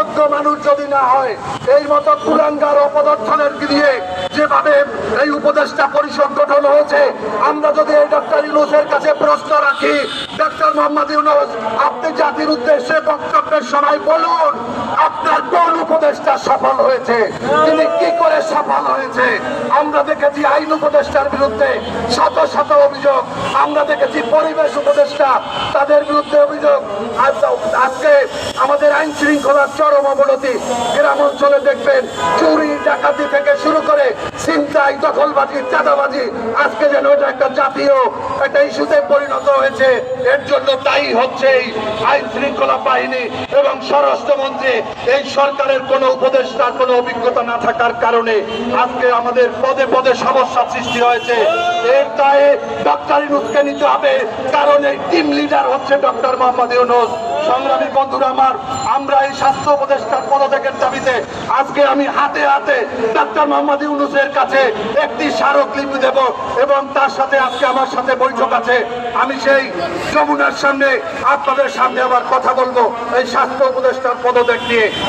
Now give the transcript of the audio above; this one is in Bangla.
যোগ্য মানুষ যদি না হয়, এই মতো কুলাঙ্গার অপদর্থনের দিয়ে যেভাবে এই উপদেষ্টা পরিষদ গঠন হয়েছে, আমরা যদি এই ডাক্তার ইউনুসের কাছে প্রশ্ন রাখি, ডাক্তার মোহাম্মদ ইউনুস, আপনি জাতির উদ্দেশ্যে বক্তব্যের সময় বলুন, আপনার কোন উপদেষ্টা সফল হয়েছে? তিনি কি করে সফল হয়েছে? আমরা দেখেছি আইন উপদেষ্টার বিরুদ্ধে শত শত অভিযোগ। আমরা দেখেছি পরিবেশ উপদেষ্টা, তাদের বিরুদ্ধে অভিযোগ। আজকে আমাদের আইন শৃঙ্খলার চরম অবনতি। গ্রাম অঞ্চলে দেখবেন চুরি, ডাকাতি থেকে শুরু করে ছিনতাই, দখলবাজি, চাঁদাবাজি, আজকে যেন এটা একটা জাতীয় একটা ইস্যুতে পরিণত হয়েছে। এর জন্য তাই হচ্ছে এই আইন শৃঙ্খলা বাহিনী এবং স্বরাষ্ট্রমন্ত্রী। এই সরকারের কোনো উপদেষ্টার কোনো অভিজ্ঞতা না থাকার কারণে আজকে আমাদের পদে পদে সমস্যা সৃষ্টি হয়েছে। এর দায়ে ডক্টর ইউনুসকে নিতে হবে, কারণ এই টিম লিডার হচ্ছে ডক্টর মোহাম্মদ ইউনুস। সংগ্রামী বন্ধুরা আমার, আমরা এই স্বাস্থ্য উপদেষ্টার পদত্যাগের দাবিতে আজকে আমি হাতে হাতে ডাক্তার মোহাম্মদ ইউনুসের কাছে একটি স্মারকলিপি দেব এবং তার সাথে আজকে আমার সাথে বৈঠক আছে। আমি সেই যমুনার সামনে, আপনাদের সামনে আবার কথা বলব এই স্বাস্থ্য উপদেষ্টার পদত্যাগ নিয়ে।